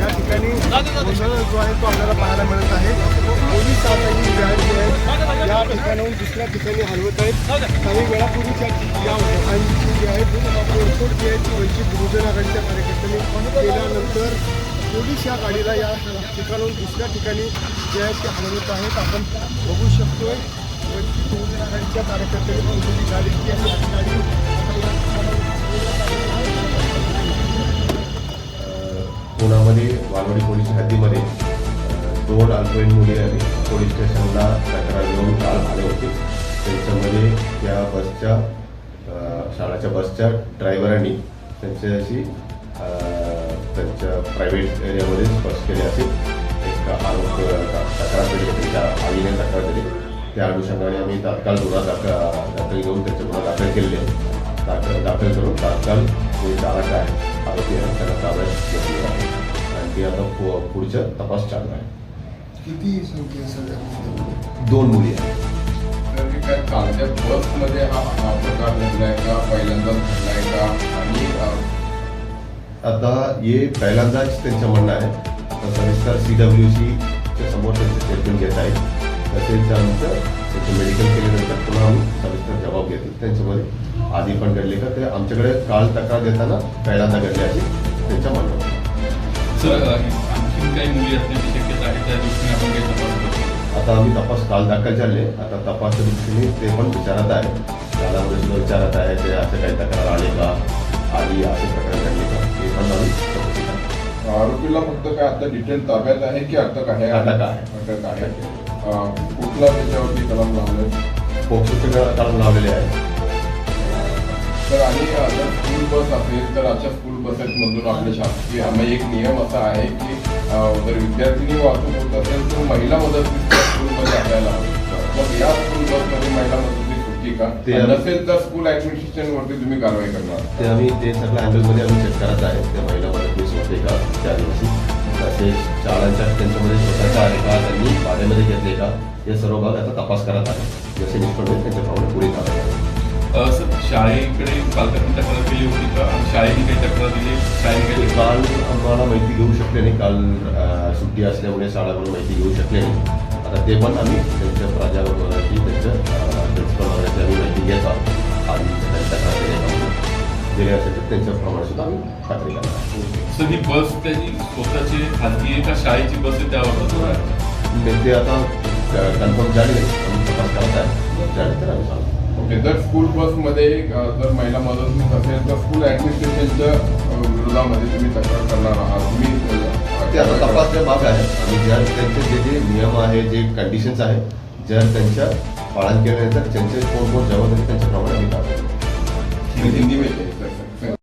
या ठिकाणी गोंधळ जो आहे तो आपल्याला पाहायला मिळत आहे. पोलीस आताही ही जे आहेत. आहे या ठिकाणाहून दुसऱ्या ठिकाणी हलवत आहेत. काही वेळापूर्वीच या वाहनांची जी आहे तोडफोड जी आहे ती वंचित बहुजन आघाडीच्या कार्यकर्त्यांनी केल्यानंतर पोलीस या गाडीला या ठिकाणाहून दुसऱ्या ठिकाणी जे आहेत ते हलवत आहेत. आपण बघू शकतोय वंचित बहुजन आघाडीच्या कार्यकर्त्यांनी पण गाडी जी आहे. गाडी पुण्यामध्ये वालवडी पोलीस हद्दीमध्ये दोन अल्पवयीन मुली आणि पोलीस स्टेशनला तक्रार घेऊन काल आले होते. त्यांच्यामध्ये त्या बसच्या शाळाच्या बसच्या ड्रायव्हरांनी त्यांच्याशी त्यांच्या प्रायव्हेट एरियामध्ये स्पर्श केले असे एक आरोप अ, तक्रार दिली त्या आईने तक्रार दिली. त्या अनुषंगाने आम्ही तात्काळ गुन्हा दाखल दाखल घेऊन त्यांचे गुन्हा दाखल केलेले आहे. दाखल दाखल करून तात्काळ जे चालक आहे आरोपी आहे त्यांना ताब्यात घेतलेलं आहे आणि ते आता पु- पुढचा तपास चालू आहे किती संख्या सगळ्या दोन मुली आहेत. तर काय कालच्या बसमध्ये हा प्रकार घडलाय का? पहिल्यांदाच घडलाय का? आणि अं, आता हे पहिल्यांदाच त्यांचं म्हणणं आहे. तर सविस्तर सी डब्ल्यू सीच्या समोर त्यांचे स्टेटमेंट घेत आहेत. तसेच आमचं त्याचं मेडिकल केल्यानंतर पुन्हा आम्ही सविस्तर त्यांच्यामध्ये आधी पण घडले का ते आमच्याकडे काल तक्रार देताना पहिल्यांदा घडले असे त्यांचं म्हणणं होतं सर अ, आणखीन काही मुली असण्याची शक्यता आहे त्या दृष्टीने आपण काही तपास करतो आता आम्ही तपास काल दाखल झाले. आता तपासच्या दृष्टीने ते पण विचारत आहे कालामध्ये सुद्धा विचारत आहे ते असे काही तक्रार आले का? आधी असे प्रकार घडले का? हे पण आम्ही. आरोपीला फक्त काय आता डिटेल ताब्यात आहे की अटक आहे? अटक आहे. अटक आहे. कुठला त्याच्यावरती कलम लावलाय पोक्सोचे काढून लावलेले आहे तर आणि जर स्कूल बस असेल तर अशा स्कूल बसेसमधून आपले शासकीय. आम्ही एक नियम असा आहे की जर विद्यार्थिनी वाहतूक होत असेल तर महिला त्या स्कूलमध्ये हवी मग या स्कूल बसमध्ये महिला मदतनीस होती का? नसेल तर स्कूल ऍडमिनिस्ट्रेशन वरती तुम्ही कारवाई करणार. ते आम्ही ते सगळ्या अँगलमध्ये आम्ही चेक करत आहे. ते महिला मदतनीस होते का? त्या दिवशी. तसेच शाळांच्या त्यांच्यामध्ये स्वतःचा का त्यांनी भाड्यामध्ये घेतले का हे सर्व भाग आता तपास करत आहे. जसे निष्पन्न होईल त्यांच्याप्रमाणे पुढे चालत आहे सर शाळेकडे पालकांनी तक्रार केली होती का? शाळेने काही तक्रार दिली? शाळेने काल आम्हाला माहिती घेऊ शकले नाही. काल सुट्टी असल्यामुळे शाळाकडून माहिती घेऊ शकले नाही. आता ते पण आम्ही त्यांच्या प्राध्यापकाची त्यांच्या त्यांच्याप्रमाणे सुद्धा आम्ही खात्री करणार आहोत. सर ही बस त्याची स्वतःची खाजगी आहे का शाळेची बस आहे त्यावर आहे म्हणजे ते आता कन्फर्म झाले आम्ही तपास करत आहे. त्यानंतर आम्ही सांगतो ओके जर स्कूल बसमध्ये जर महिला मदतनीस असेल तर स्कूल ऍडमिनिस्ट्रेशनच्या अं, विरोधामध्ये तुम्ही तक्रार करणार आहात. तुम्ही ते आता तपासचा भाग आहे. आणि जर त्यांचे जे जे नियम आहे जे कंडिशन्स आहे जर त्यांच्या पालन केल्यानंतर त्यांचे कोण कोण जबाबदारी त्यांच्याप्रमाणे आम्ही. हिंदी में